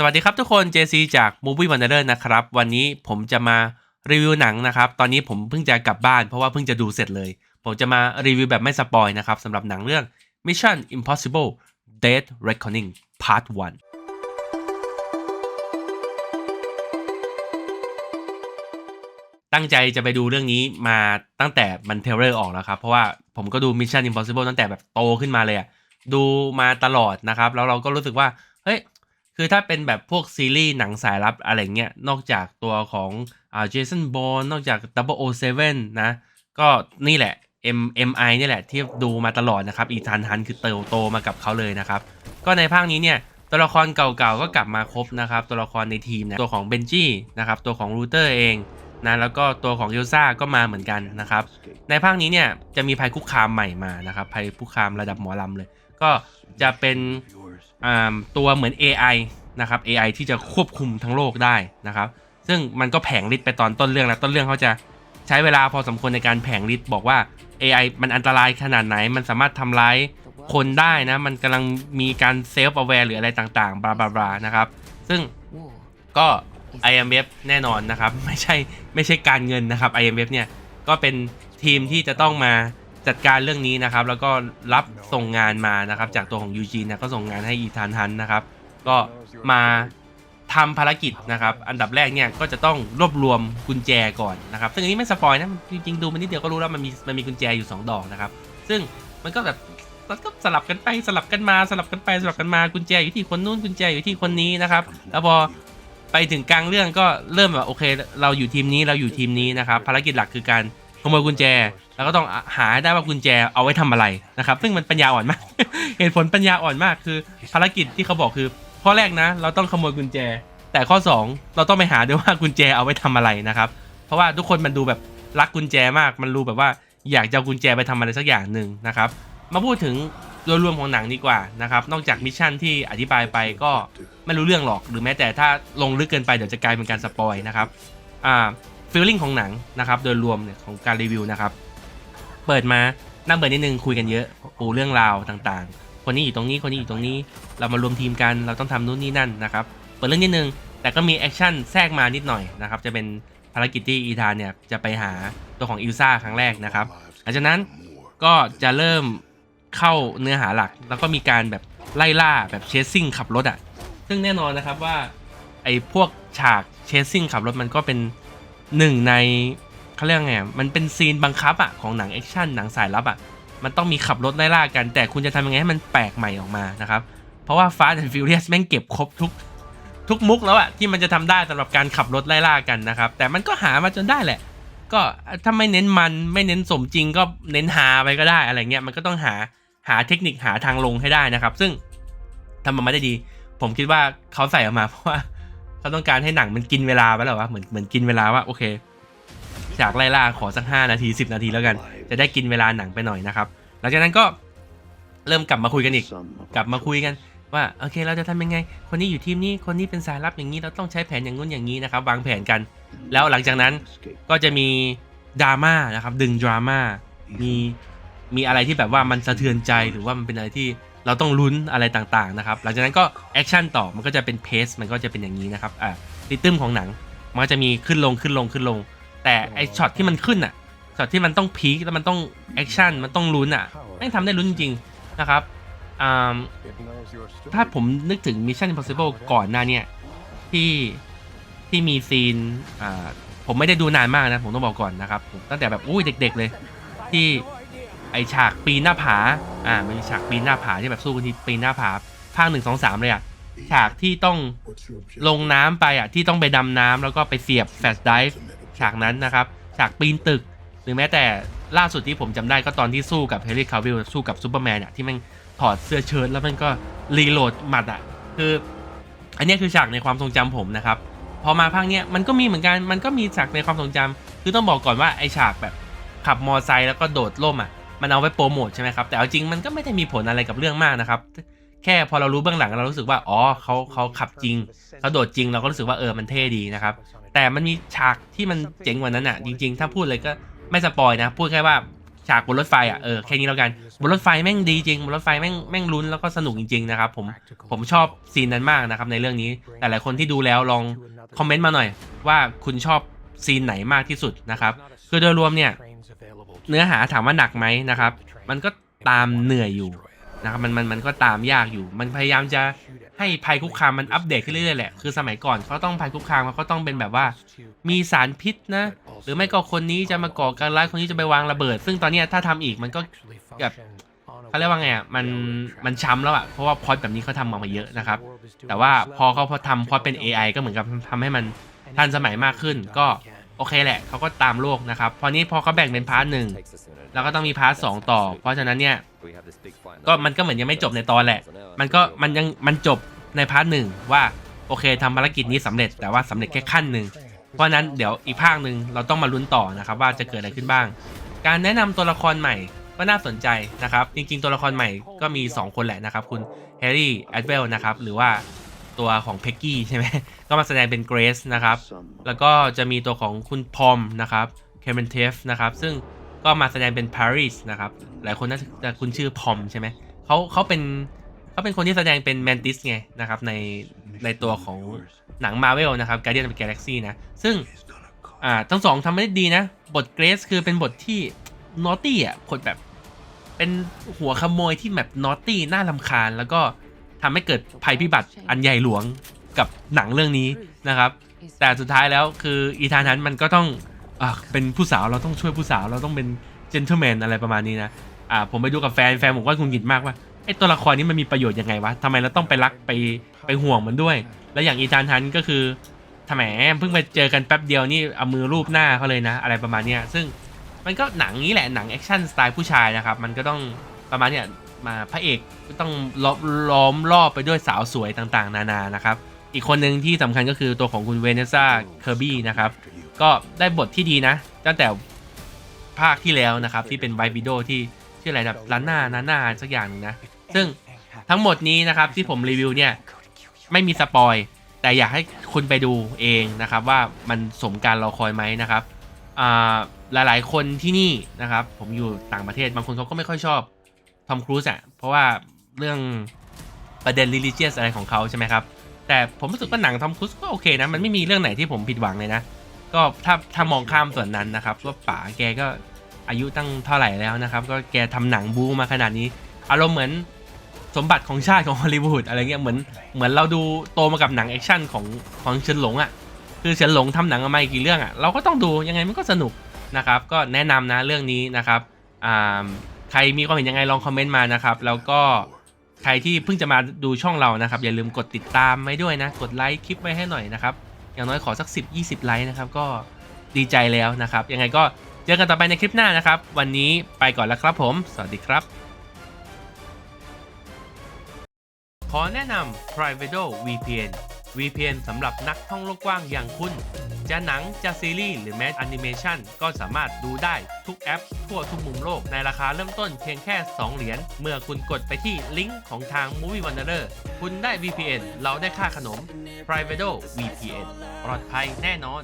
สวัสดีครับทุกคน JC จาก Movie Wanderer นะครับ วันนี้ผมจะมารีวิวหนังนะครับ ตอนนี้ผมเพิ่งจะกลับบ้านเพราะว่าเพิ่งจะดูเสร็จเลย ผมจะมารีวิวแบบไม่สปอยนะครับสำหรับหนังเรื่อง Mission Impossible Dead Reckoning Part 1 ตั้งใจจะไปดูเรื่องนี้มาตั้งแต่มันเทเลอร์ออกแล้วครับ เพราะว่าผมก็ดู Mission Impossible ตั้งแต่แบบโตขึ้นมาเลยอะดูมาตลอดนะครับ แล้วเราก็รู้สึกว่าเฮ้ย คือถ้าเป็นแบบพวกซีรีส์หนังสายลับอะไรเงี้ย นอกจากตัวของอ่าเจสันบอนนอกจาก007นะ ก็นี่แหละ M MI นี่แหละที่ดูมาตลอดนะครับ อีธานฮันคือเติบโตมากับเขาเลยนะครับ ก็ในภาคนี้เนี่ยตัวละครเก่าๆก็กลับมาครบนะครับ ตัวละครในทีมนะตัวของเบนจี้นะครับตัวของรูเตอร์เองนะแล้วก็ตัวของยูซ่าก็มาเหมือนกันนะครับ ในภาคนี้เนี่ยจะมีภัยคุกคามใหม่มานะครับภัยคุกคามระดับหมอลำเลย ก็จะเป็นตัวเหมือน AI นะครับ AI ที่จะควบคุมทั้งโลกได้นะครับ ซึ่งมันก็แผงฤทธิ์ไปตอนต้นเรื่องแล้วต้นเรื่องเขาจะใช้เวลาพอสมควรในการแผงฤทธิ์บอกว่า AI มันอันตรายขนาดไหน มันสามารถทำร้ายคนได้นะ มันกำลังมีการเซฟ a อ a r e หรืออะไรต่างๆ บลาบลาบลานะครับ ซึ่งก็ IMF แน่นอนนะครับ ไม่ใช่ไม่ใช่การเงินนะครับ IMF เนี่ยก็เป็นทีมที่จะต้องมา จัดการเรื่องนี้นะครับ แล้วก็รับส่งงานมานะครับ จากตัวของยูจีนะก็ส่งงานให้อีธานฮันนะครับ ก็มาทำภารกิจนะครับ อันดับแรกเนี่ยก็จะต้องรวบรวมกุญแจก่อนนะครับ ซึ่งอันนี้ไม่สปอยนะจริงๆดูมันนิดเดียวก็รู้แล้วมันมีมันมีกุญแจอยู่ 2 ดอกนะครับ ซึ่งมันก็แบบมันก็สลับกันไปสลับกันมาสลับกันไปสลับกันมากุญแจอยู่ที่คนนู้นกุญแจอยู่ที่คนนี้นะครับ แล้วพอไปถึงกลางเรื่องก็เริ่มแบบโอเค เราอยู่ทีมนี้เราอยู่ทีมนี้นะครับ ภารกิจหลักคือการ ขโมยกุญแจ แล้วก็ต้องหาได้ว่ากุญแจเอาไว้ทำอะไรนะครับ ซึ่งมันปัญญาอ่อนมาก เหตุผลปัญญาอ่อนมากคือภารกิจที่เขาบอกคือ ข้อแรกนะ เราต้องขโมยกุญแจ แต่ข้อ 2 เราต้องไปหาด้วยว่ากุญแจเอาไว้ทำอะไรนะครับ เพราะว่าทุกคนมันดูแบบรักกุญแจมาก มันรู้แบบว่าอยากจะเอากุญแจไปทำอะไรสักอย่างหนึ่งนะครับ มาพูดถึงโดยรวมของหนังดีกว่านะครับ นอกจากมิชชั่นที่อธิบายไปก็ไม่รู้เรื่องหรอก หรือแม้แต่ถ้าลงลึกเกินไปเดี๋ยวจะกลายเป็นการสปอยนะครับ อ่า ฟีลลิ่งของหนังนะครับโดยรวมเนี่ยของการรีวิวนะครับ เปิดมานั่งเปิดนิดนึงคุยกันเยอะปูเรื่องราวต่างๆ คนนี้อยู่ตรงนี้คนนี้อยู่ตรงนี้ เรามารวมทีมกันเราต้องทำนู่นนี่นั่นนะครับเปิดเรื่องนิดนึงแต่ก็มีแอคชั่นแทรกมานิดหน่อยนะครับจะเป็นภารกิจที่อีธานเนี่ยจะไปหาตัวของอิลซ่าครั้งแรกนะครับหลังจากนั้นก็จะเริ่มเข้าเนื้อหาหลัก แล้วก็มีการแบบไล่ล่าแบบเชสซิ่งขับรถอะ่ะซึ่งแน่นอนนะครับว่าไอ้พวกฉากเชสซิ่งขับรถมันก็เป็น หนึ่งในเขาเรียกไงมันเป็นซีนบังคับอะของหนังแอคชั่นหนังสายลับอะมันต้องมีขับรถไล่ล่ากัน แต่คุณจะทำยังไงให้มันแปลกใหม่ออกมานะครับ เพราะว่า Fast and Furious แม่งเก็บครบทุกทุกมุกแล้วอะที่มันจะทำได้สำหรับการขับรถไล่ล่ากันนะครับ แต่มันก็หามาจนได้แหละ ก็ถ้าไม่เน้นมันไม่เน้นสมจริงก็เน้นหาไปก็ได้อะไรเงี้ยมันก็ต้องหาหาเทคนิคหาทางลงให้ได้นะครับ ซึ่งทำออกมาได้ดี ผมคิดว่าเขาใส่ออกมาเพราะว่า เขาต้องการให้หนังมันกินเวลาไปแล้ววะเหมือนเหมือนกินเวลาว่าโอเคฉากไล่ล่าขอสักห้านาทีสิบนาทีแล้วกัน จะได้กินเวลาหนังไปหน่อยนะครับ หลังจากนั้นก็เริ่มกลับมาคุยกันอีก กลับมาคุยกันว่าโอเคเราจะทำยังไง คนนี้อยู่ทีมนี้คนนี้เป็นสายลับอย่างนี้เราต้องใช้แผนอย่างนู้นอย่างนี้นะครับวางแผนกัน แล้วหลังจากนั้นก็จะมีดราม่านะครับดึงดราม่ามีมีอะไรที่แบบว่ามันสะเทือนใจหรือว่ามันเป็นอะไรที่ เราต้องลุ้นอะไรต่างๆนะครับหลังจากนั้นก็แอคชั่นต่อมันก็จะเป็นเพสมันก็จะเป็นอย่างนี้นะครับอ่าริทึมของหนังมันก็จะมีขึ้นลงขึ้นลงขึ้นลง แต่ไอช็อตที่มันขึ้นอะช็อตที่มันต้องพีคแล้วมันต้องแอคชั่นมันต้องลุ้นอะไม่งทำได้ลุ้นจริงๆนะครับอ่าถ้าผมนึกถึง Mission Impossible ก่อนหน้าเนี่ยที่ที่มีซีนอ่าผมไม่ได้ดูนานมากนะ ผมต้องบอกก่อนนะครับผมตั้งแต่แบบอุ้ยเด็ก ๆ เลย ที่ ไอฉากปีนหน้าผา อ่ามันมีฉากปีนหน้าผาที่แบบสู้กันที่ปีนหน้าผาภาคหนึ่งสองสามเลยอะฉากที่ต้องลงน้ำไปอะที่ต้องไปดำน้ำแล้วก็ไปเสียบแฟลชไดฟ์ฉากนั้นนะครับ ฉากปีนตึก หรือแม้แต่ล่าสุดที่ผมจำได้ก็ตอนที่สู้กับเฮลิคาวิลสู้กับซูเปอร์แมนอะที่มันถอดเสื้อเชิ้ตแล้วมันก็รีโหลดหมัดอะ คือ อันนี้คือฉากในความทรงจำผมนะครับ พอมาภาคเนี้ยมันก็มีเหมือนกันมันก็มีฉากในความทรงจำคือต้องบอกก่อนว่าไอฉากแบบขับมอไซค์แล้วก็โดดร่มอะ มันเอาไว้โปรโมทใช่ไหมครับแต่เอาจริงมันก็ไม่ได้มีผลอะไรกับเรื่องมากนะครับแค่พอเรารู้เบื้องหลังเรารู้สึกว่าอ๋อเขาเขาขับจริงเขาโดดจริงเราก็รู้สึกว่าเออมันเท่ดีนะครับแต่มันมีฉากที่มันเจ๋งกว่านั้นอะจริง ๆ ถ้าพูดเลยก็ไม่สปอยนะพูดแค่ว่าฉฉากบนรถไฟอะเออแค่นี้แล้วกันบนรถไฟแม่งดีจริงบนรถไฟแม่งแม่งลุ้นแล้วก็สนุกจริงๆนะครับผมผมชอบซีนนั้นมากนะครับในเรื่องนี้แต่หลายคนที่ดูแล้วลองคอมเมนต์มาหน่อย ว่าคุณชอบซีนไหนมากที่สุดนะครับคือโดยรวมเนี่ย เนื้อหาถามว่าหนักไหมนะครับ มันก็ตามเหนื่อยอยู่นะครับมันมันมันก็ตามยากอยู่ มันพยายามจะให้ภัยคุกคามมันอัปเดตขึ้นเรื่อยๆแหละ คือสมัยก่อนเขาต้องภัยคุกคามเขาก็ต้องเป็นแบบว่า มีสารพิษนะ หรือไม่ก็คนนี้จะมาก่อการร้าย คนนี้จะไปวางระเบิด ซึ่งตอนนี้ถ้าทำอีกมันก็แบบเขาเรียกว่าไงอะ มันมันช้ำแล้วอะ เพราะว่าพอดแบบนี้เขาทำมามาเยอะนะครับ แต่ว่าพอเขาพอทำพอดเป็น AI ก็เหมือนกับทำให้มันทันสมัยมากขึ้น ก็ โอเคแหละเขาก็ตามโลกนะครับพอนี้พอเขาแบ่งเป็นพาร์ทหนึ่งแล้วก็ต้องมีพาร์ทสองต่อ เพราะฉะนั้นเนี่ยก็มันก็เหมือนยังไม่จบในตอนแหละ มันก็มันยังมันจบในพาร์ทหนึ่งว่าโอเคทำภารกิจนี้สำเร็จแต่ว่าสำเร็จแค่ขั้นหนึ่งเพราะนั้นเดี๋ยวอีกภาคหนึ่งเราต้องมาลุ้นต่อนะครับว่าจะเกิดอะไรขึ้นบ้าง การแนะนำตัวละครใหม่ก็น่าสนใจนะครับ จริงๆ ตัวละครใหม่ก็มี 2 คนแหละนะครับ คุณแฮร์รี่แอดเวลนะครับหรือว่า ตัวของเพ็กกี้ใช่ไหม ก็มาแสดงเป็นเกรซนะครับ แล้วก็จะมีตัวของคุณพอมนะครับเคมเบนเทฟนะครับ ซึ่งก็มาแสดงเป็นปารีสนะครับ หลายคนน่าจะคุ้นชื่อพอมใช่ไหมเขาเขาเป็นเขาเป็นคนที่แสดงเป็นแมนติสไงนะครับในในตัวของหนังมาเวลนะครับ Guardian of the Galaxy นะ ซึ่งอ่าทั้งสองทำได้ดีนะ บทเกรซคือเป็นบทที่นอตตี้อะบทแบบเป็นหัวขโมยที่แบบนอตตี้น่าลำคาญแล้วก็ ทำให้เกิดภัยพิบัติอันใหญ่หลวงกับหนังเรื่องนี้นะครับ แต่สุดท้ายแล้วคืออีธานนั้นมันก็ต้องอ่าเป็นผู้สาวเราต้องช่วยผู้สาวเราต้องเป็นเจนเท l แมนอะไรประมาณนี้นะอ่าผมไปดูกับแฟนแฟนผมก็คงหงิดมากว่าไอตัวละครนี้มันมีประโยชน์ยังไงวะทำไมเราต้องไปรักไปไปห่วงมันด้วย แล้วอย่างอีธานทันก็คือทำไมเพิ่งไปเจอกันแป๊บเดียวนี่เอามือรูปหน้าเขาเลยนะ อะไรประมาณเนี้ยซึ่งมันก็หนังนี้แหละหนังแอคชั่นสไตล์ผู้ชายนะครับ มันก็ต้องประมาณเนี้ย มาพระเอกก็ต้องล้อมล้อมรอบไปด้วยสาวสวยต่างๆ นานานะครับ อีกคนหนึ่งที่สำคัญก็คือตัวของคุณเวเนซ่าเคอร์บี้นะครับ ก็ได้บทที่ดีนะ ตั้งแต่ภาคที่แล้วนะครับ ที่เป็นไววิโอที่ชื่ออะไรแบบลาน่านาน่าสักอย่างหนึงนะ ซึ่งทั้งหมดนี้นะครับที่ผมรีวิวเนี่ย ไม่มีสปอยแต่อยากให้คุณไปดูเองนะครับ ว่ามันสมการรอคอยไหมนะครับอ่าหลายๆ คนที่นี่นะครับ ผมอยู่ต่างประเทศบางคนเขาก็ไม่ค่อยชอบ ทอมครูซอะเพราะว่าเรื่องประเด็น religious อะไรของเขาใช่ไหมครับ แต่ผมรู้สึกว่าหนังทอมครูซก็โอเคนะ มันไม่มีเรื่องไหนที่ผมผิดหวังเลยนะ ก็ถ้าถ้ามองข้ามส่วนนั้นนะครับว่าป๋าแกก็อายุตั้งเท่าไหร่แล้วนะครับ ก็แกทำหนังบูมาขนาดนี้ อารมณ์เหมือนสมบัติของชาติของฮอลลีวูดอะไรเงี้ยเหมือนเหมือนเราดูโตมากับหนังแอคชั่นของของเฉินหลงอะ่ะคือเฉินหลงทำหนังมาอีกกี่เรื่องอะ่ะเราก็ต้องดูยังไงมันก็สนุกนะครับ ก็แนะนำนะเรื่องนี้นะครับอ่า ใครมีความเห็นยังไงลองคอมเมนต์มานะครับ แล้วก็ใครที่เพิ่งจะมาดูช่องเรานะครับ อย่าลืมกดติดตามไว้ด้วยนะ กดไลค์คลิปไว้ให้หน่อยนะครับ อย่างน้อยขอสัก 10 20 ไลค์นะครับ ก็ดีใจแล้วนะครับ ยังไงก็เจอกันต่อไปในคลิปหน้านะครับ วันนี้ไปก่อนแล้วครับผม สวัสดีครับ ขอแนะนำ Privato VPN VPN สำหรับนักท่องโลกกว้างอย่างคุณ จะหนัง จะซีรีส์หรือแม้แอนิเมชันก็สามารถดูได้ทุกแอป ทั่วทุกมุมโลกในราคาเริ่มต้นเพียงแค่ 2 เหรียญ เมื่อคุณกดไปที่ลิงก์ของทาง Movie Wanderer คุณได้ VPN เราได้ค่าขนม Privato VPN ปลอดภัยแน่นอน